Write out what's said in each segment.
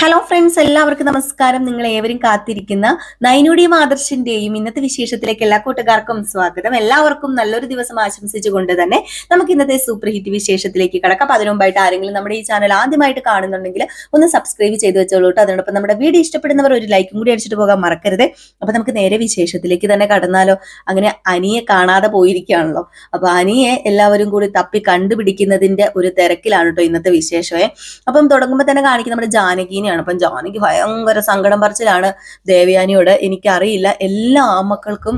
Hello friends എല്ലാവർക്കും നമസ്കാരം. നിങ്ങൾ ഏവരും കാത്തിരിക്കുന്ന നൈനുടിയും ആദർശിന്റെയും ഇന്നത്തെ വിശേഷത്തിലേക്ക് എല്ലാ കൂട്ടുകാർക്കും സ്വാഗതം. എല്ലാവർക്കും നല്ലൊരു ദിവസം ആശംസിച്ചുകൊണ്ട് തന്നെ നമുക്ക് ഇന്നത്തെ സൂപ്പർ ഹിറ്റ് വിശേഷത്തിലേക്ക് കിടക്കാം. അപ്പൊ അതിനുമ്പായിട്ട് ആരെങ്കിലും നമ്മുടെ ഈ ചാനൽ ആദ്യമായിട്ട് കാണുന്നുണ്ടെങ്കിൽ ഒന്ന് സബ്സ്ക്രൈബ് ചെയ്ത് വെച്ചോളൂ അതിനോടൊപ്പം നമ്മുടെ വീഡിയോ ഇഷ്ടപ്പെടുന്നവർ ഒരു ലൈക്കും കൂടി അടിച്ചിട്ട് പോകാൻ മറക്കരുത്. അപ്പൊ നമുക്ക് നേരെ വിശേഷത്തിലേക്ക് തന്നെ കടന്നാലോ. അങ്ങനെ അനിയെ കാണാതെ പോയിരിക്കുകയാണല്ലോ. അപ്പൊ അനിയെ എല്ലാവരും കൂടി തപ്പി കണ്ടുപിടിക്കുന്നതിന്റെ ഒരു തിരക്കിലാണ് കേട്ടോ ഇന്നത്തെ വിശേഷമേ. അപ്പം തുടങ്ങുമ്പോൾ തന്നെ കാണിക്കുന്ന നമ്മുടെ ജാനകീനെയാണ് അപ്പം ജാനകി ഭയങ്കര സങ്കടം പറച്ചിലാണ് ദേവയാനിയോട്. എനിക്കറിയില്ല എല്ലാ ആമക്കൾക്കും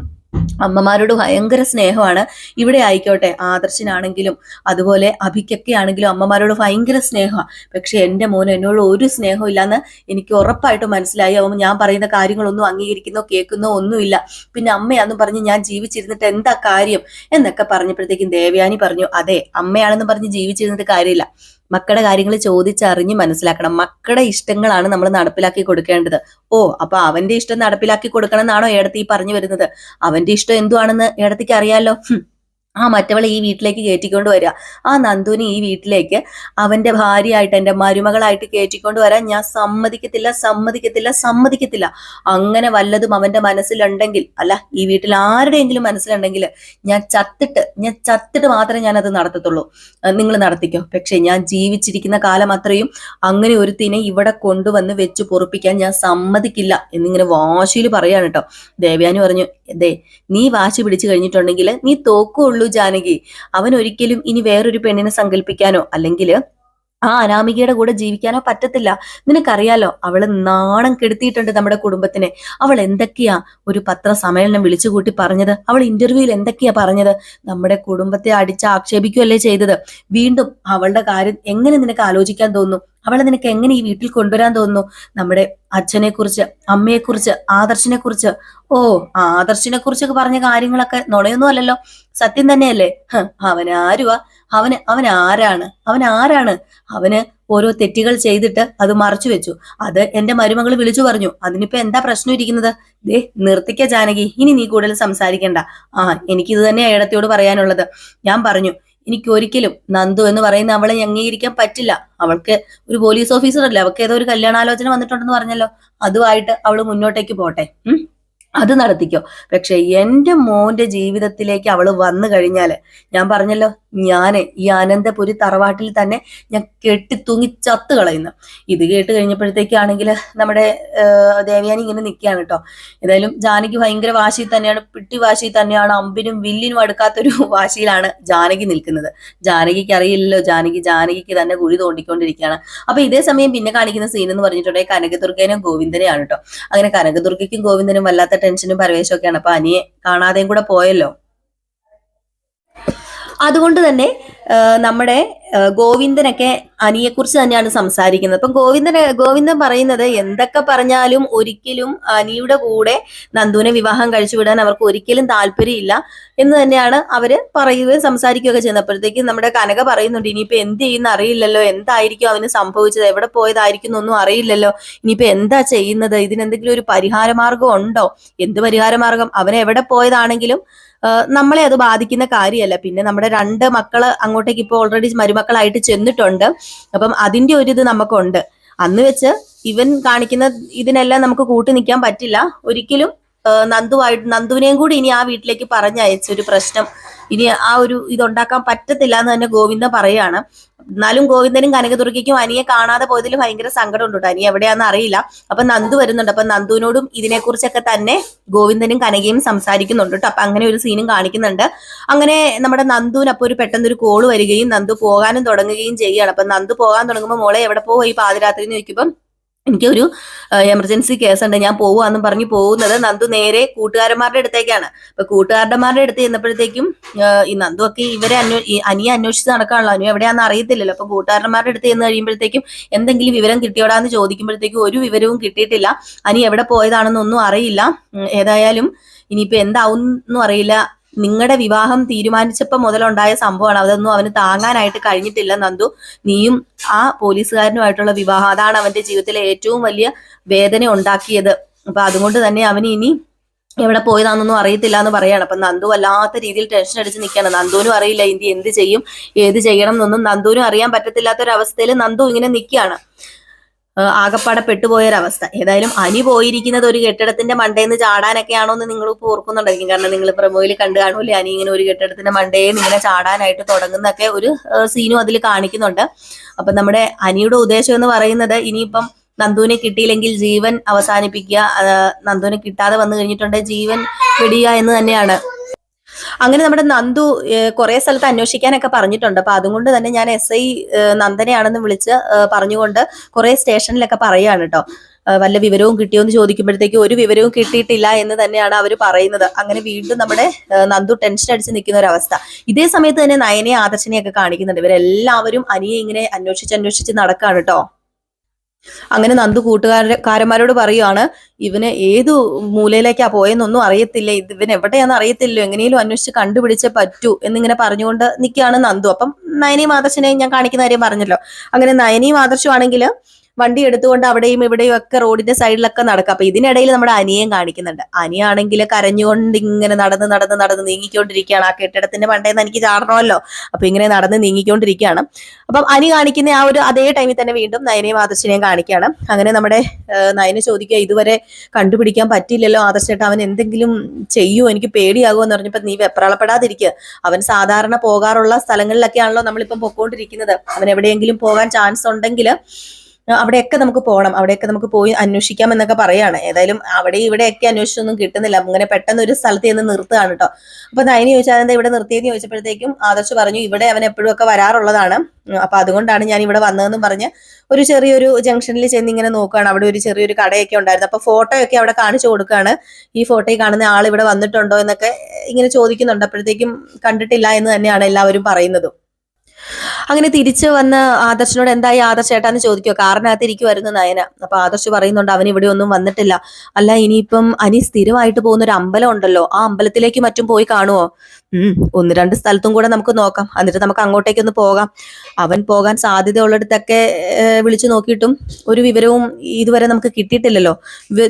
അമ്മമാരോട് ഭയങ്കര സ്നേഹമാണ്. ഇവിടെ ആയിക്കോട്ടെ ആദർശനാണെങ്കിലും അതുപോലെ അഭിക്കൊക്കെ ആണെങ്കിലും അമ്മമാരോട് ഭയങ്കര സ്നേഹമാണ്. പക്ഷെ എന്റെ മോൻ എന്നോട് ഒരു സ്നേഹവും ഇല്ലാന്ന് എനിക്ക് ഉറപ്പായിട്ടും മനസ്സിലായി. അവൻ ഞാൻ പറയുന്ന കാര്യങ്ങളൊന്നും അംഗീകരിക്കുന്നോ കേൾക്കുന്നോ ഒന്നുമില്ല. പിന്നെ അമ്മയാന്നും പറഞ്ഞ് ഞാൻ ജീവിച്ചിരുന്നിട്ട് എന്താ കാര്യം എന്നൊക്കെ പറഞ്ഞപ്പോഴത്തേക്കും ദേവയാനി പറഞ്ഞു അതെ അമ്മയാണെന്ന് പറഞ്ഞ് ജീവിച്ചിരുന്നിട്ട് കാര്യമില്ല. മക്കളുടെ കാര്യങ്ങൾ ചോദിച്ചറിഞ്ഞ് മനസ്സിലാക്കണം. മക്കളുടെ ഇഷ്ടങ്ങളാണ് നമ്മൾ നടപ്പിലാക്കി കൊടുക്കേണ്ടത്. ഓ അപ്പൊ അവന്റെ ഇഷ്ടം നടപ്പിലാക്കി കൊടുക്കണം എന്നാണോ ഏടത്തി പറഞ്ഞു വരുന്നത്? അവന്റെ ഇഷ്ടം എന്തുവാണെന്ന് ഏടത്തിക്ക് അറിയാലോ. ആ മറ്റവളെ ഈ വീട്ടിലേക്ക് കയറ്റിക്കൊണ്ട് വരിക. ആ നന്ദുവിനെ ഈ വീട്ടിലേക്ക് അവന്റെ ഭാര്യയായിട്ട് എന്റെ മരുമകളായിട്ട് കയറ്റിക്കൊണ്ട് വരാൻ ഞാൻ സമ്മതിക്കത്തില്ല സമ്മതിക്കത്തില്ല സമ്മതിക്കത്തില്ല. അങ്ങനെ വല്ലതും അവന്റെ മനസ്സിലുണ്ടെങ്കിൽ അല്ല ഈ വീട്ടിൽ ആരുടെയെങ്കിലും മനസ്സിലുണ്ടെങ്കിൽ ഞാൻ ചത്തിട്ട് ഞാൻ ചത്തിട്ട് മാത്രമേ ഞാനത് നടത്തത്തുള്ളൂ. നിങ്ങൾ നടത്തിക്കോ. പക്ഷേ ഞാൻ ജീവിച്ചിരിക്കുന്ന കാലം അത്രയും അങ്ങനെ ഒരുത്തിനെ ഇവിടെ കൊണ്ടുവന്ന് വെച്ച് പൊറുപ്പിക്കാൻ ഞാൻ സമ്മതിക്കില്ല എന്നിങ്ങനെ വാശിയിൽ പറയാണ് കേട്ടോ. ദേവയാനി പറഞ്ഞു ദേ നീ വാശി പിടിച്ചു കഴിഞ്ഞിട്ടുണ്ടെങ്കിൽ നീ തോക്കുള്ളൂ ജാനകി. അവൻ ഒരിക്കലും ഇനി വേറൊരു പെണ്ണിനെ സങ്കല്പിക്കാനോ അല്ലെങ്കിൽ ആ അനാമികയുടെ കൂടെ ജീവിക്കാനോ പറ്റത്തില്ല. നിനക്കറിയാലോ അവൾ നാണം കെടുത്തിയിട്ടുണ്ട് നമ്മുടെ കുടുംബത്തിനെ. അവൾ എന്തൊക്കെയാ ഒരു പത്ര പത്രസമ്മേളനം വിളിച്ചുകൂട്ടി പറഞ്ഞത്? അവൾ ഇന്റർവ്യൂവിൽ എന്തൊക്കെയാ പറഞ്ഞത്? നമ്മുടെ കുടുംബത്തെ അടിച്ച് ആക്ഷേപിക്കുകയല്ലേ ചെയ്തത്? വീണ്ടും അവളുടെ കാര്യം എങ്ങനെ നിനക്ക് ആലോചിക്കാൻ തോന്നുന്നു അവളെ നിനക്ക് എങ്ങനെ ഈ വീട്ടിൽ കൊണ്ടുവരാൻ തോന്നുന്നു? നമ്മുടെ അച്ഛനെ കുറിച്ച് അമ്മയെ കുറിച്ച് ആദർശിനെ കുറിച്ച് ഓ ആദർശിനെ കുറിച്ചൊക്കെ പറഞ്ഞ കാര്യങ്ങളൊക്കെ നുണയൊന്നും അല്ലല്ലോ. സത്യം തന്നെയല്ലേ? അവൻ ആരുവാ? അവന് അവൻ ആരാണ്? അവൻ ആരാണ്? അവന് ഓരോ തെറ്റുകൾ ചെയ്തിട്ട് അത് മറച്ചു വെച്ചു. അത് എന്റെ മരുമകൾ വിളിച്ചു പറഞ്ഞു. അതിനിപ്പോ എന്താ പ്രശ്നം ഇരിക്കുന്നത്? ദേ നിർത്തിക്ക ജാനകി. ഇനി നീ കൂടുതൽ സംസാരിക്കണ്ട. ആ എനിക്കിത് തന്നെ ഏടത്തിയോട് പറയാനുള്ളത്. ഞാൻ പറഞ്ഞു എനിക്ക് ഒരിക്കലും നന്ദു എന്ന് പറയുന്ന അവളെ അംഗീകരിക്കാൻ പറ്റില്ല. അവൾക്ക് ഒരു പോലീസ് ഓഫീസർ അല്ലേ അവൾക്ക് ഏതോ ഒരു കല്യാണാലോചന വന്നിട്ടുണ്ടെന്ന് പറഞ്ഞല്ലോ. അതുമായിട്ട് അവൾ മുന്നോട്ടേക്ക് പോട്ടെ. അത് നടത്തിക്കോ. പക്ഷെ എന്റെ മോന്റെ ജീവിതത്തിലേക്ക് അവൾ വന്നു കഴിഞ്ഞാൽ ഞാൻ പറഞ്ഞല്ലോ ഞാൻ ഈ ആനന്ദപുരി തറവാട്ടിൽ തന്നെ ഞാൻ കെട്ടി തൂങ്ങി ചത്തു കളയുന്നു. ഇത് കേട്ട് കഴിഞ്ഞപ്പോഴത്തേക്കാണെങ്കിൽ നമ്മുടെ ദേവിയാൻ ഇങ്ങനെ നിൽക്കുകയാണ് കേട്ടോ. ഏതായാലും ജാനകി ഭയങ്കര വാശി തന്നെയാണ് പിട്ടി വാശി തന്നെയാണ് അമ്പിനും വില്ലിനും അടുക്കാത്തൊരു വാശിയിലാണ് ജാനകി നിൽക്കുന്നത്. ജാനകിക്ക് അറിയില്ലല്ലോ ജാനകി ജാനകിക്ക് തന്നെ കുഴി തോണ്ടിക്കൊണ്ടിരിക്കുകയാണ്. അപ്പൊ ഇതേ സമയം പിന്നെ കാണിക്കുന്ന സീൻ എന്ന് പറഞ്ഞിട്ടുണ്ടെങ്കിൽ കനകദുർഗേനും ഗോവിന്ദനെയാണ് കേട്ടോ. അങ്ങനെ കനകദുർഗയ്ക്കും ഗോവിന്ദനും വല്ലാത്ത ടെൻഷനും പരവേശവും ഒക്കെയാണ്. അപ്പൊ അനിയെ കാണാതെയും കൂടെ പോയല്ലോ. അതുകൊണ്ട് തന്നെ നമ്മുടെ ഗോവിന്ദനൊക്കെ അനിയെക്കുറിച്ച് തന്നെയാണ് സംസാരിക്കുന്നത്. അപ്പം ഗോവിന്ദൻ ഗോവിന്ദൻ പറയുന്നത് എന്തൊക്കെ പറഞ്ഞാലും ഒരിക്കലും അനിയുടെ കൂടെ നന്ദുവിനെ വിവാഹം കഴിച്ചു വിടാൻ അവർക്ക് ഒരിക്കലും താല്പര്യമില്ല എന്ന് തന്നെയാണ് അവർ പറയുകയും സംസാരിക്കുകയൊക്കെ ചെയ്യുന്നത് അപ്പോഴത്തേക്കും നമ്മുടെ കനക പറയുന്നുണ്ട് ഇനിയിപ്പോ എന്ത് ചെയ്യുന്ന അറിയില്ലല്ലോ? എന്തായിരിക്കും അവന് സംഭവിച്ചത്? എവിടെ പോയതായിരിക്കും എന്നൊന്നും അറിയില്ലല്ലോ? ഇനിയിപ്പോ എന്താ ചെയ്യുന്നത്? ഇതിനെന്തെങ്കിലും ഒരു പരിഹാര മാർഗം ഉണ്ടോ? എന്ത് പരിഹാര മാർഗം അവൻ എവിടെ പോയതാണെങ്കിലും നമ്മളെ അത് ബാധിക്കുന്ന കാര്യമല്ല. പിന്നെ നമ്മുടെ രണ്ട് മക്കൾ അങ്ങോട്ടേക്ക് ഇപ്പോൾ ഓൾറെഡി മരുമക്കളായിട്ട് ചെന്നിട്ടുണ്ട്. അപ്പം അതിന്റെ ഒരു ഇത് നമുക്കുണ്ട്. അന്ന് വെച്ച് ഇവൻ കാണിക്കുന്ന ഇതിനെല്ലാം നമുക്ക് കൂട്ടി നിൽക്കാൻ പറ്റില്ല. ഒരിക്കലും നന്ദുവായിട്ട് നന്ദുവിനെയും കൂടി ഇനി ആ വീട്ടിലേക്ക് പറഞ്ഞയച്ചൊരു പ്രശ്നം ഇനി ആ ഒരു ഇതുണ്ടാക്കാൻ പറ്റത്തില്ല എന്ന് തന്നെ ഗോവിന്ദൻ പറയുകയാണ്. എന്നാലും ഗോവിന്ദനും കനകദുർഗയ്ക്കും അനിയെ കാണാതെ പോയതിൽ ഭയങ്കര സങ്കടമുണ്ട് കേട്ടോ. അനി എവിടെയാന്ന് അറിയില്ല. അപ്പൊ നന്ദു വരുന്നുണ്ട്. അപ്പൊ നന്ദുവിനോടും ഇതിനെക്കുറിച്ചൊക്കെ തന്നെ ഗോവിന്ദനും കനകയും സംസാരിക്കുന്നുണ്ട് കേട്ടോ. അപ്പൊ അങ്ങനെ ഒരു സീനും കാണിക്കുന്നുണ്ട്. അങ്ങനെ നമ്മുടെ നന്ദുവിന് അപ്പൊ ഒരു പെട്ടെന്ന് ഒരു കോൾ വരികയും നന്ദു പോകാനും തുടങ്ങുകയും ചെയ്യുകയാണ്. അപ്പൊ നന്ദു പോകാൻ തുടങ്ങുമ്പോൾ മോളെ എവിടെ പോയി പാതിരാത്രി എന്ന് ചോദിക്കുമ്പോൾ എനിക്കൊരു എമർജൻസി കേസ് ഉണ്ട്. ഞാൻ പോവാന്നും പറഞ്ഞു പോകുന്നത് നന്ദു നേരെ കൂട്ടുകാരന്മാരുടെ അടുത്തേക്കാണ്. അപ്പൊ കൂട്ടുകാരന്മാരുടെ അടുത്ത് ചെന്നപ്പോഴത്തേക്കും ഈ നന്ദു ഒക്കെ ഇവരെ അന്വേ ഈ അനിയെ അന്വേഷിച്ച് നടക്കാണല്ലോ. അനു എവിടെയാണെന്ന് അറിയത്തില്ലല്ലോ. അപ്പൊ കൂട്ടുകാരന്മാരുടെ അടുത്ത് ചെന്ന് കഴിയുമ്പോഴത്തേക്കും എന്തെങ്കിലും വിവരം കിട്ടിയോടാന്ന് ചോദിക്കുമ്പോഴത്തേക്കും ഒരു വിവരവും കിട്ടിയിട്ടില്ല. അനി എവിടെ പോയതാണെന്നൊന്നും അറിയില്ല. ഏതായാലും ഇനിയിപ്പോ എന്താവും അറിയില്ല. നിങ്ങളുടെ വിവാഹം തീരുമാനിച്ചപ്പോൾ മുതലുണ്ടായ സംഭവമാണ്. അതൊന്നും അവന് താങ്ങാനായിട്ട് കഴിഞ്ഞിട്ടില്ല നന്ദു. നീയും ആ പോലീസുകാരനുമായിട്ടുള്ള വിവാഹം അതാണ് അവന്റെ ജീവിതത്തിലെ ഏറ്റവും വലിയ വേദന ഉണ്ടാക്കിയത്. അപ്പൊ അതുകൊണ്ട് തന്നെ അവന് ഇനി എവിടെ പോയതാണെന്നൊന്നും അറിയത്തില്ല എന്ന് പറയാണ്. അപ്പൊ നന്ദു വല്ലാത്ത രീതിയിൽ ടെൻഷൻ അടിച്ച് നിൽക്കുകയാണ് നന്ദുവിനും അറിയില്ല ഇന്ത്യ എന്ത് ചെയ്യും? ഏത് ചെയ്യണം? എന്നൊന്നും നന്ദുവിനും അറിയാൻ പറ്റത്തില്ലാത്ത ഒരു അവസ്ഥയിൽ നന്ദു ഇങ്ങനെ നിൽക്കുകയാണ് ആകപ്പാടെ പെട്ടുപോയൊരവസ്ഥ. ഏതായാലും അനി പോയിരിക്കുന്നത് ഒരു കെട്ടിടത്തിന്റെ മണ്ടേന്ന് ചാടാനൊക്കെയാണോ എന്ന് നിങ്ങൾ ഇപ്പോൾ ഓർക്കുന്നുണ്ടായിരിക്കും. കാരണം നിങ്ങൾ പ്രമോയിൽ കണ്ടു കാണൂലേ അനി ഇങ്ങനെ ഒരു കെട്ടിടത്തിന്റെ മണ്ടേന്ന് ഇങ്ങനെ ചാടാനായിട്ട് തുടങ്ങുന്നൊക്കെ ഒരു സീനും അതിൽ കാണിക്കുന്നുണ്ട്. അപ്പൊ നമ്മുടെ അനിയുടെ ഉദ്ദേശം എന്ന് പറയുന്നത് ഇനിയിപ്പം നന്ദുവിനെ കിട്ടിയില്ലെങ്കിൽ ജീവൻ അവസാനിപ്പിക്കുക. നന്ദുവിനെ കിട്ടാതെ വന്നു കഴിഞ്ഞിട്ടുണ്ടെങ്കിൽ ജീവൻ വെടിയുക എന്ന് തന്നെയാണ്. അങ്ങനെ നമ്മുടെ നന്ദു കുറെ സ്ഥലത്ത് അന്വേഷിക്കാനൊക്കെ പറഞ്ഞിട്ടുണ്ട്. അപ്പൊ അതുകൊണ്ട് തന്നെ ഞാൻ എസ് ഐ നന്ദനെയാണെന്ന് വിളിച്ച് പറഞ്ഞുകൊണ്ട് കുറെ സ്റ്റേഷനിലൊക്കെ പറയാണ് കേട്ടോ. വല്ല വിവരവും കിട്ടിയോ എന്ന് ചോദിക്കുമ്പോഴത്തേക്ക് ഒരു വിവരവും കിട്ടിയിട്ടില്ല എന്ന് തന്നെയാണ് അവർ പറയുന്നത്. അങ്ങനെ വീണ്ടും നമ്മുടെ നന്ദു ടെൻഷൻ അടിച്ച് നിൽക്കുന്ന ഒരു അവസ്ഥ. ഇതേ സമയത്ത് തന്നെ നയനെ ആദർശനെയൊക്കെ കാണിക്കുന്നുണ്ട്. ഇവരെല്ലാവരും അനിയെ ഇങ്ങനെ അന്വേഷിച്ച് അന്വേഷിച്ച് നടക്കാണ് കേട്ടോ. അങ്ങനെ നന്ദു കൂട്ടുകാരന്മാരോട് പറയുവാണ് ഇവന് ഏതു മൂലയിലേക്കാ പോയെന്നൊന്നും അറിയത്തില്ല? ഇവൻ എവിടെയാന്ന് അറിയത്തില്ലോ എങ്ങനെയും അന്വേഷിച്ച് കണ്ടുപിടിച്ചേ പറ്റൂ എന്നിങ്ങനെ പറഞ്ഞുകൊണ്ട് നിൽക്കുകയാണ് നന്ദു. അപ്പം നയനിയും ആദർശനെയും ഞാൻ കാണിക്കുന്ന കാര്യം പറഞ്ഞല്ലോ. അങ്ങനെ നയനിയും ആദർശം ആണെങ്കിൽ വണ്ടി എടുത്തുകൊണ്ട് അവിടെയും ഇവിടെയും ഒക്കെ റോഡിന്റെ സൈഡിലൊക്കെ നടക്കുക അപ്പൊ ഇതിനിടയിൽ നമ്മുടെ അനിയൻ കാണിക്കുന്നുണ്ട്. അനിയാണെങ്കിൽ കരഞ്ഞുകൊണ്ട് ഇങ്ങനെ നടന്ന് നടന്ന് നടന്ന് നീങ്ങിക്കൊണ്ടിരിക്കുകയാണ്. ആ കെട്ടിടത്തിന്റെ പണ്ടേന്ന് എനിക്ക് ചാടണമല്ലോ. അപ്പൊ ഇങ്ങനെ നടന്ന് നീങ്ങിക്കൊണ്ടിരിക്കുകയാണ്. അപ്പം അനി കാണിക്കുന്ന ആ ഒരു അതേ ടൈമിൽ തന്നെ വീണ്ടും നയനെയും ആദർശിനെയും കാണിക്കുകയാണ്. അങ്ങനെ നമ്മുടെ നയനെ ചോദിക്കുക ഇതുവരെ കണ്ടുപിടിക്കാൻ പറ്റില്ലല്ലോ ആദർശേട്ട അവൻ എന്തെങ്കിലും ചെയ്യൂ? എനിക്ക് പേടിയാകുമോ? എന്ന് പറഞ്ഞപ്പോൾ നീ വെപ്രാളപ്പെടാതിരിക്കുക അവൻ സാധാരണ പോകാറുള്ള സ്ഥലങ്ങളിലൊക്കെയാണല്ലോ നമ്മളിപ്പം പൊക്കോണ്ടിരിക്കുന്നത്. അവൻ എവിടെയെങ്കിലും പോകാൻ ചാൻസ് ഉണ്ടെങ്കിൽ അവിടെയൊക്കെ നമുക്ക് പോകണം അവിടെയൊക്കെ നമുക്ക് പോയി അന്വേഷിക്കാം എന്നൊക്കെ പറയാണ്. ഏതായാലും അവിടെ ഇവിടെയൊക്കെ അന്വേഷിച്ചൊന്നും കിട്ടുന്നില്ല. അങ്ങനെ പെട്ടെന്ന് ഒരു സ്ഥലത്ത് ചെന്ന് നിർത്തുകയാണ് കേട്ടോ അപ്പൊ നയനി ചോദിച്ചാൽ എന്താ ഇവിടെ നിർത്തിയെന്ന് ചോദിച്ചപ്പോഴത്തേക്കും ആദർശ് പറഞ്ഞു ഇവിടെ അവൻ എപ്പോഴും ഒക്കെ വരാറുള്ളതാണ്. അപ്പൊ അതുകൊണ്ടാണ് ഞാൻ ഇവിടെ വന്നതെന്നും പറഞ്ഞ് ഒരു ചെറിയൊരു ജംഗ്ഷനിൽ ചെന്ന് ഇങ്ങനെ നോക്കുകയാണ്. അവിടെ ഒരു ചെറിയൊരു കടയൊക്കെ ഉണ്ടായിരുന്നു. അപ്പൊ ഫോട്ടോ ഒക്കെ അവിടെ കാണിച്ചു കൊടുക്കുകയാണ്. ഈ ഫോട്ടോയിൽ കാണുന്ന ആൾ ഇവിടെ വന്നിട്ടുണ്ടോ എന്നൊക്കെ ഇങ്ങനെ ചോദിക്കുന്നുണ്ട്. അപ്പോഴത്തേക്കും കണ്ടിട്ടില്ല എന്ന് തന്നെയാണ് എല്ലാവരും പറയുന്നത്. അങ്ങനെ തിരിച്ചു വന്ന് ആദർശിനോട് എന്തായി ആദർശ് ഏട്ടാന്ന് ചോദിക്കുക കാറിനകത്ത് ഇരിക്കുമായിരുന്നു നയന. അപ്പൊ ആദർശ് പറയുന്നുണ്ട് അവൻ ഇവിടെ ഒന്നും വന്നിട്ടില്ല. അല്ല ഇനിയിപ്പം അനി സ്ഥിരമായിട്ട് പോകുന്ന ഒരു അമ്പലം ഉണ്ടല്ലോ. ആ അമ്പലത്തിലേക്ക് മറ്റും പോയി കാണുമോ ഉം ഒന്ന് രണ്ട് സ്ഥലത്തും കൂടെ നമുക്ക് നോക്കാം. എന്നിട്ട് നമുക്ക് അങ്ങോട്ടേക്ക് ഒന്ന് പോകാം. അവൻ പോകാൻ സാധ്യതയുള്ളിടത്തൊക്കെ വിളിച്ചു നോക്കിയിട്ടും ഒരു വിവരവും ഇതുവരെ നമുക്ക് കിട്ടിയിട്ടില്ലല്ലോ.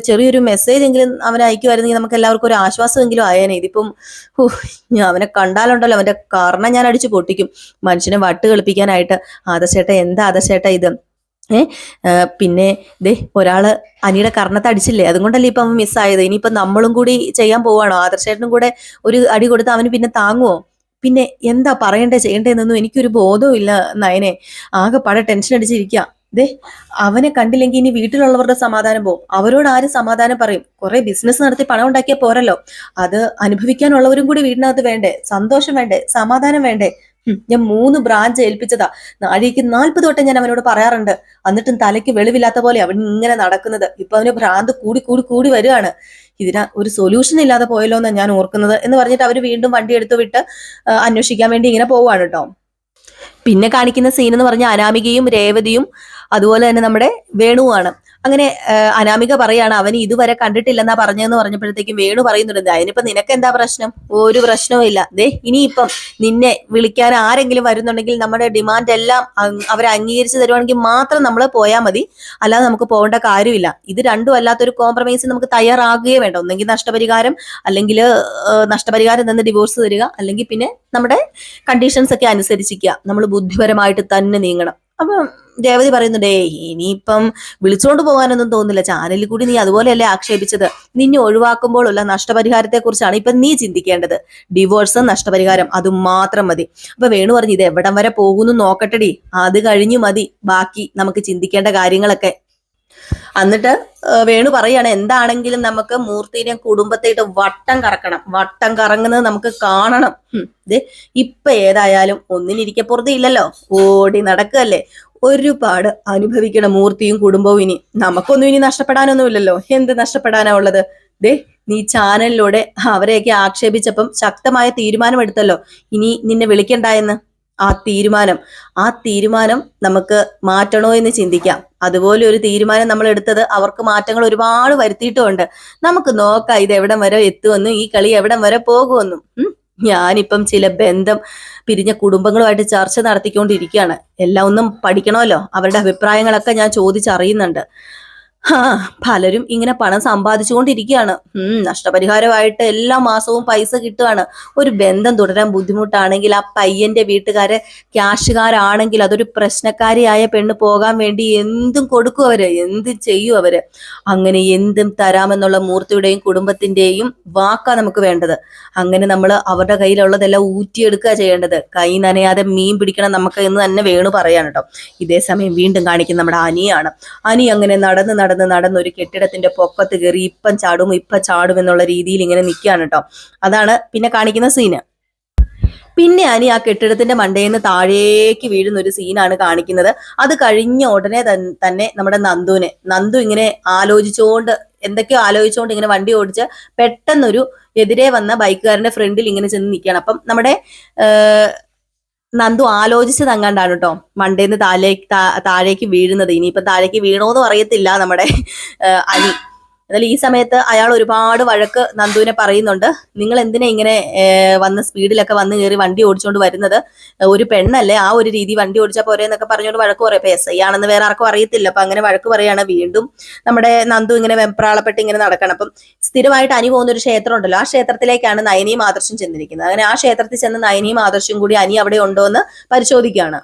ചെറിയൊരു മെസ്സേജ് എങ്കിലും അവൻ അയക്കുമായിരുന്നെങ്കിൽ നമുക്ക് എല്ലാവർക്കും ഒരു ആശ്വാസമെങ്കിലും ആയേനെ. ഇതിപ്പം അവനെ കണ്ടാലുണ്ടല്ലോ. അവന്റെ കാരണം ഞാൻ അടിച്ചു പൊട്ടിക്കും. മനുഷ്യനെ വട്ട് കളിപ്പിക്കാനായിട്ട് ആദശേട്ട എന്താ ആദശേട്ട ഇത്? ഏഹ് പിന്നെ ദേ ഒരാൾ അനിയുടെ കർണത്തെ അടിച്ചില്ലേ? അതുകൊണ്ടല്ലേ ഇപ്പൊ അവൻ മിസ്സായത്. ഇനിയിപ്പൊ നമ്മളും കൂടി ചെയ്യാൻ പോവാണോ? ആദർശേട്ടനും കൂടെ ഒരു അടി കൊടുത്ത് അവന് പിന്നെ താങ്ങുവോ? പിന്നെ എന്താ പറയണ്ടേ ചെയ്യണ്ടേന്നൊന്നും എനിക്കൊരു ബോധവും ഇല്ല നയനെ. ആകെ പട ടെൻഷൻ അടിച്ചിരിക്കുക ദേ അവനെ കണ്ടില്ലെങ്കിൽ ഇനി വീട്ടിലുള്ളവരുടെ സമാധാനം പോവും. അവരോട് ആര് സമാധാനം പറയും. കുറെ ബിസിനസ് നടത്തി പണം ഉണ്ടാക്കിയാൽ പോരല്ലോ. അത് അനുഭവിക്കാനുള്ളവരും കൂടി വീടിനകത്ത് വേണ്ടേ? സന്തോഷം വേണ്ടേ? സമാധാനം വേണ്ടേ? ഞാൻ മൂന്ന് ബ്രാഞ്ച് ഏൽപ്പിച്ചതാ. നാഴിക്ക് നാൽപ്പത് വട്ടം ഞാൻ അവനോട് പറയാറുണ്ട്. എന്നിട്ടും തലയ്ക്ക് വെളിവില്ലാത്ത പോലെ അവൻ ഇങ്ങനെ നടക്കുന്നത്. ഇപ്പൊ അവന് ഭ്രാന്ത് കൂടി കൂടി കൂടി വരികയാണ് ഇതിന് ഒരു സൊല്യൂഷൻ ഇല്ലാതെ പോയല്ലോ എന്നാണ് ഞാൻ ഓർക്കുന്നത് എന്ന് പറഞ്ഞിട്ട് അവർ വീണ്ടും വണ്ടി എടുത്തു വിട്ട് അന്വേഷിക്കാൻ വേണ്ടി ഇങ്ങനെ പോവാണ് കേട്ടോ പിന്നെ കാണിക്കുന്ന സീൻ എന്ന് പറഞ്ഞാൽ അനാമികയും രേവതിയും അതുപോലെ തന്നെ നമ്മുടെ വേണുവാണ്. അങ്ങനെ അനാമിക പറയാണ് അവന് ഇതുവരെ കണ്ടിട്ടില്ലെന്നാ പറഞ്ഞതെന്ന് പറഞ്ഞപ്പോഴത്തേക്കും വേണു പറയുന്നുണ്ട് അതിനിപ്പോ നിനക്ക് എന്താ പ്രശ്നം? ഒരു പ്രശ്നവും ഇല്ല. ദേ ഇനിയിപ്പം നിന്നെ വിളിക്കാൻ ആരെങ്കിലും വരുന്നുണ്ടെങ്കിൽ നമ്മുടെ ഡിമാൻഡ് എല്ലാം അവർ അംഗീകരിച്ച് തരുവാണെങ്കിൽ മാത്രം നമ്മൾ പോയാൽ മതി. അല്ലാതെ നമുക്ക് പോകേണ്ട കാര്യമില്ല. ഇത് രണ്ടും അല്ലാത്തൊരു കോംപ്രമൈസ് നമുക്ക് തയ്യാറാകുകയേ വേണ്ട. ഒന്നെങ്കിൽ നഷ്ടപരിഹാരം അല്ലെങ്കിൽ നഷ്ടപരിഹാരം തന്നെ ഡിവോഴ്സ് തരിക അല്ലെങ്കിൽ പിന്നെ നമ്മുടെ കണ്ടീഷൻസ് ഒക്കെ അനുസരിച്ചിരിക്കുക. നമ്മൾ ബുദ്ധിപരമായിട്ട് തന്നെ നീങ്ങണം. അപ്പം രേവതി പറയുന്നുണ്ടേ ഇനിയിപ്പം വിളിച്ചുകൊണ്ട് പോകാനൊന്നും തോന്നുന്നില്ല. ചാനലിൽ കൂടി നീ അതുപോലെയല്ലേ ആക്ഷേപിച്ചത്? നിന്നെ ഒഴിവാക്കുമ്പോഴുള്ള നഷ്ടപരിഹാരത്തെ കുറിച്ചാണ് ഇപ്പൊ നീ ചിന്തിക്കേണ്ടത്. ഡിവോഴ്സ് നഷ്ടപരിഹാരം അതും മാത്രം മതി. അപ്പൊ വേണു പറഞ്ഞു ഇത് എവിടം വരെ പോകുന്നു നോക്കട്ടെടി. അത് കഴിഞ്ഞു മതി. ബാക്കി നമുക്ക് ചിന്തിക്കേണ്ട കാര്യങ്ങളൊക്കെ. എന്നിട്ട് വേണു പറയാണ് എന്താണെങ്കിലും നമുക്ക് മൂർത്തിനെ കുടുംബത്തെയിട്ട് വട്ടം കറക്കണം. വട്ടം കറങ്ങുന്നത് നമുക്ക് കാണണം. ഇത് ഇപ്പൊ ഏതായാലും ഒന്നിനിരിക്കപ്പുറത്ത് ഇല്ലല്ലോ. ഓടി നടക്കല്ലേ. ഒരുപാട് അനുഭവിക്കണം മൂർത്തിയും കുടുംബവും ഇനി. നമുക്കൊന്നും ഇനി നഷ്ടപ്പെടാനൊന്നുമില്ലല്ലോ. എന്ത് നഷ്ടപ്പെടാനാ ഉള്ളത്? ദേ നീ ചാനലിലൂടെ അവരെയൊക്കെ ആക്ഷേപിച്ചപ്പം ശക്തമായ തീരുമാനമെടുത്തല്ലോ. ഇനി നിന്നെ വിളിക്കണ്ടായെന്ന്. ആ തീരുമാനം. ആ തീരുമാനം നമുക്ക് മാറ്റണോ എന്ന് ചിന്തിക്കാം. അതുപോലെ ഒരു തീരുമാനം നമ്മൾ എടുത്തത് അവർക്ക് മാറ്റങ്ങൾ ഒരുപാട് വരുത്തിയിട്ടുമുണ്ട്. നമുക്ക് നോക്കാം ഇത് എവിടം വരെ എത്തുമെന്നും ഈ കളി എവിടം വരെ പോകുമെന്നും. ഞാനിപ്പം ചില ബന്ധം പിരിഞ്ഞ കുടുംബങ്ങളുമായിട്ട് ചർച്ച നടത്തിക്കൊണ്ടിരിക്കുകയാണ്. എല്ലാം ഒന്നും പഠിക്കണമല്ലോ? അവരുടെ അഭിപ്രായങ്ങളൊക്കെ ഞാൻ ചോദിച്ചറിയുന്നുണ്ട്. പലരും ഇങ്ങനെ പണം സമ്പാദിച്ചുകൊണ്ടിരിക്കുകയാണ്. ഉം നഷ്ടപരിഹാരമായിട്ട് എല്ലാ മാസവും പൈസ കിട്ടുകയാണ് ഒരു ബന്ധം തുടരാൻ ബുദ്ധിമുട്ടാണെങ്കിൽ ആ പയ്യന്റെ വീട്ടുകാര് ക്യാഷുകാരാണെങ്കിൽ അതൊരു പ്രശ്നക്കാരിയായ പെണ്ണ് പോകാൻ വേണ്ടി എന്തും കൊടുക്കും അവർ. എന്തും ചെയ്യും അവർ. അങ്ങനെ എന്തും തരാമെന്നുള്ള മൂർത്തിയുടെയും കുടുംബത്തിന്റെയും വാക്കാ നമുക്ക് വേണ്ടത്. അങ്ങനെ നമ്മൾ അവരുടെ കയ്യിലുള്ളതെല്ലാം ഊറ്റിയെടുക്കുക ചെയ്യേണ്ടത്. കൈ നനയാതെ മീൻ പിടിക്കണം നമുക്ക് എന്ന് തന്നെ വേണു പറയാൻ കേട്ടോ. ഇതേ സമയം വീണ്ടും കാണിക്കുന്ന നമ്മുടെ അനിയാണ്. അനി അങ്ങനെ നടന്ന് നടന്ന് നടന്ന് ഒരു കെട്ടിടത്തിന്റെ പൊക്കത്ത് കയറി ഇപ്പം ചാടും ഇപ്പം ചാടും എന്നുള്ള രീതിയിൽ ഇങ്ങനെ നിൽക്കുകയാണ് കേട്ടോ അതാണ് പിന്നെ കാണിക്കുന്ന സീന് പിന്നെ അനി ആ കെട്ടിടത്തിന്റെ മണ്ടയിൽ നിന്ന് താഴേക്ക് വീഴുന്ന ഒരു സീനാണ് കാണിക്കുന്നത്. അത് കഴിഞ്ഞ ഉടനെ തന്നെ നമ്മുടെ നന്ദുവിനെ. നന്ദു ഇങ്ങനെ ആലോചിച്ചുകൊണ്ട് എന്തൊക്കെയോ ആലോചിച്ചുകൊണ്ട് ഇങ്ങനെ വണ്ടി ഓടിച്ച് പെട്ടെന്നൊരു എതിരെ വന്ന ബൈക്കുകാരന്റെ ഫ്രണ്ടിൽ ഇങ്ങനെ ചെന്ന് നിൽക്കുകയാണ് അപ്പം നമ്മുടെ നന്ദു ആലോചിച്ചത് അങ്ങാണ്ടാണ് കേട്ടോ മണ്ടേന്ന് താഴേക്ക് താഴേക്ക് വീഴുന്നത്. ഇനിയിപ്പം താഴേക്ക് വീണോന്നും അറിയത്തില്ല നമ്മുടെ അനി. എന്നാൽ ഈ സമയത്ത് അയാൾ ഒരുപാട് വഴക്ക് നന്ദുവിനെ പറയുന്നുണ്ട്. നിങ്ങൾ എന്തിനാ ഇങ്ങനെ വന്ന സ്പീഡിലൊക്കെ വന്ന് കയറി വണ്ടി ഓടിച്ചുകൊണ്ട് വരുന്നത്? ഒരു പെണ്ണല്ലേ ആ ഒരു രീതി വണ്ടി ഓടിച്ചാൽ പോരെ എന്നൊക്കെ പറഞ്ഞുകൊണ്ട് വഴക്ക് പറയാം. ഇപ്പൊ എസ് ഐ ആണെന്ന് വേറെ ആർക്കും അറിയത്തില്ല. അപ്പൊ അങ്ങനെ വഴക്ക് പറയാണ്. വീണ്ടും നമ്മുടെ നന്ദു ഇങ്ങനെ വെപ്രാളപ്പെട്ട് ഇങ്ങനെ നടക്കണം. അപ്പം സ്ഥിരമായിട്ട് അനി പോകുന്ന ഒരു ക്ഷേത്രം ഉണ്ടല്ലോ. ആ ക്ഷേത്രത്തിലേക്കാണ് നയനിയും ആദർശം ചെന്നിരിക്കുന്നത്. അങ്ങനെ ആ ക്ഷേത്രത്തിൽ ചെന്ന് നയനിയും ആദർശം കൂടി അനി അവിടെ ഉണ്ടോ എന്ന് പരിശോധിക്കുകയാണ്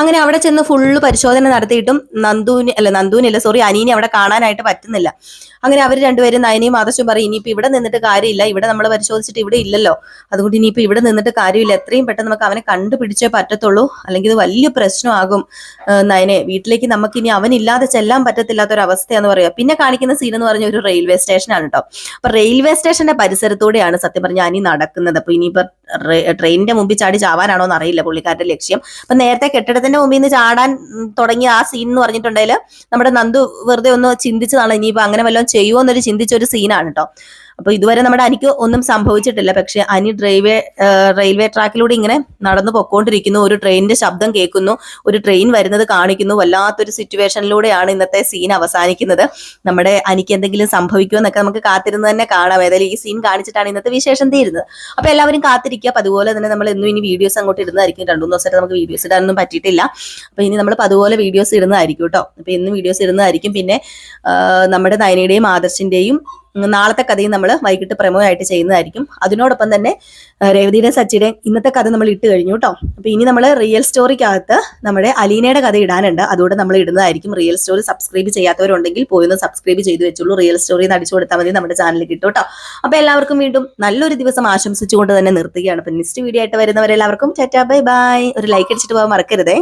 അങ്ങനെ അവിടെ ചെന്ന് ഫുള്ള് പരിശോധന നടത്തിയിട്ടും നന്ദുവിന് അല്ല നന്ദുവിനില്ല സോറി അനീനെ അവിടെ കാണാനായിട്ട് പറ്റുന്നില്ല. അങ്ങനെ അവർ രണ്ടുപേരും നയനിയും ആദർശം പറയും ഇനിയിപ്പോ ഇവിടെ നിന്നിട്ട് കാര്യമില്ല ഇവിടെ നമ്മൾ പരിശോധിച്ചിട്ട് ഇവിടെ ഇല്ലല്ലോ. അതുകൊണ്ട് ഇനിയിപ്പോ ഇവിടെ നിന്നിട്ട് കാര്യമില്ല. എത്രയും പെട്ടെന്ന് നമുക്ക് അവനെ കണ്ടുപിടിച്ചേ പറ്റത്തുള്ളൂ. അല്ലെങ്കിൽ ഇത് വലിയ പ്രശ്നമാകും. നയനെ വീട്ടിലേക്ക് നമുക്ക് ഇനി അവനില്ലാതെ ചെല്ലാൻ പറ്റത്തില്ലാത്ത ഒരു അവസ്ഥയാന്ന് പറയുക പിന്നെ കാണിക്കുന്ന സീൻ എന്ന് പറഞ്ഞ ഒരു റെയിൽവേ സ്റ്റേഷനാണ് കേട്ടോ അപ്പൊ റെയിൽവേ സ്റ്റേഷന്റെ പരിസരത്തൂടെയാണ് സത്യം പറഞ്ഞാൽ അനി നടക്കുന്നത്. അപ്പൊ ഇനിയിപ്പോ ട്രെയിനിന്റെ മുമ്പിൽ ചാടി ചാവാനാണോ എന്ന് അറിയില്ല പുള്ളിക്കാരുടെ ലക്ഷ്യം. അപ്പൊ നേരത്തെ കെട്ടിടത്തിന്റെ മുമ്പിൽ നിന്ന് ചാടാൻ തുടങ്ങിയ ആ സീൻ എന്ന് പറഞ്ഞിട്ടുണ്ടെങ്കിൽ നമ്മുടെ നന്ദു വെറുതെ ഒന്ന് ചിന്തിച്ചതാണ് ഇനിയിപ്പോ അങ്ങനെ വല്ലതും ചെയ്യുമോ എന്നൊരു ചിന്തിച്ച ഒരു സീനാണ് കേട്ടോ അപ്പൊ ഇതുവരെ നമ്മുടെ അനിക്ക് ഒന്നും സംഭവിച്ചിട്ടില്ല. പക്ഷെ അനി ഡ്രൈവേ റെയിൽവേ ട്രാക്കിലൂടെ ഇങ്ങനെ നടന്നു പൊക്കോണ്ടിരിക്കുന്നു. ഒരു ട്രെയിനിന്റെ ശബ്ദം കേൾക്കുന്നു. ഒരു ട്രെയിൻ വരുന്നത് കാണിക്കുന്നു. വല്ലാത്തൊരു സിറ്റുവേഷനിലൂടെയാണ് ഇന്നത്തെ സീൻ അവസാനിക്കുന്നത്. നമ്മുടെ അനിക്ക് എന്തെങ്കിലും സംഭവിക്കുമോ എന്നൊക്കെ നമുക്ക് കാത്തിരുന്ന് തന്നെ കാണാം. ഏതായാലും ഈ സീൻ കാണിച്ചിട്ടാണ് ഇന്നത്തെ വിശേഷം തീരുന്നത്. അപ്പൊ എല്ലാവരും കാത്തിരിക്കുക. അപ്പൊ അതുപോലെ തന്നെ നമ്മൾ എന്നും ഇനി വീഡിയോസ് അങ്ങോട്ട് ഇടുന്നതായിരിക്കും. രണ്ടു മൂന്ന് ദിവസമായിട്ട് നമുക്ക് വീഡിയോസ് ഇടാനൊന്നും പറ്റിയിട്ടില്ല. അപ്പൊ ഇനി നമ്മൾ അതുപോലെ വീഡിയോസ് ഇടുന്നതായിരിക്കും കേട്ടോ. അപ്പൊ ഇന്നും വീഡിയോസ് ഇടുന്നതായിരിക്കും. പിന്നെ നമ്മുടെ നയനയുടെയും ആദർശിന്റെയും നാളത്തെ കഥയും നമ്മൾ വൈകിട്ട് പ്രമോ ആയിട്ട് ചെയ്യുന്നതായിരിക്കും. അതിനോടൊപ്പം തന്നെ രേവതിയുടെയും രേവതിയുടെ സച്ചിയുടെയും ഇന്നത്തെ കഥ നമ്മൾ ഇട്ട് കഴിഞ്ഞു കേട്ടോ അപ്പൊ ഇനി നമ്മൾ റിയൽ സ്റ്റോറിക്കകത്ത് നമ്മുടെ അലീനയുടെ കഥ ഇടാനുണ്ട്. അതുകൊണ്ട് നമ്മൾ ഇടുന്നതായിരിക്കും. റിയൽ സ്റ്റോറി സബ്സ്ക്രൈബ് ചെയ്യാത്തവരുണ്ടെങ്കിൽ പോയി ഒന്ന് സബ്സ്ക്രൈബ് ചെയ്തു വെച്ചുള്ളൂ റിയൽ സ്റ്റോറി അടിച്ചു കൊടുത്താൽ മതി നമ്മുടെ ചാനലിൽ കിട്ടും കേട്ടോ അപ്പൊ എല്ലാവർക്കും വീണ്ടും നല്ലൊരു ദിവസം ആശംസിച്ചുകൊണ്ട് തന്നെ നിർത്തുകയാണ്. അപ്പൊ നെക്സ്റ്റ് വീഡിയോ ആയിട്ട് വരുന്നവരെല്ലാവർക്കും ടാറ്റാ ബൈ ബൈ. ഒരു ലൈക്ക് അടിച്ചിട്ട് പോകാൻ മറക്കരുതേ.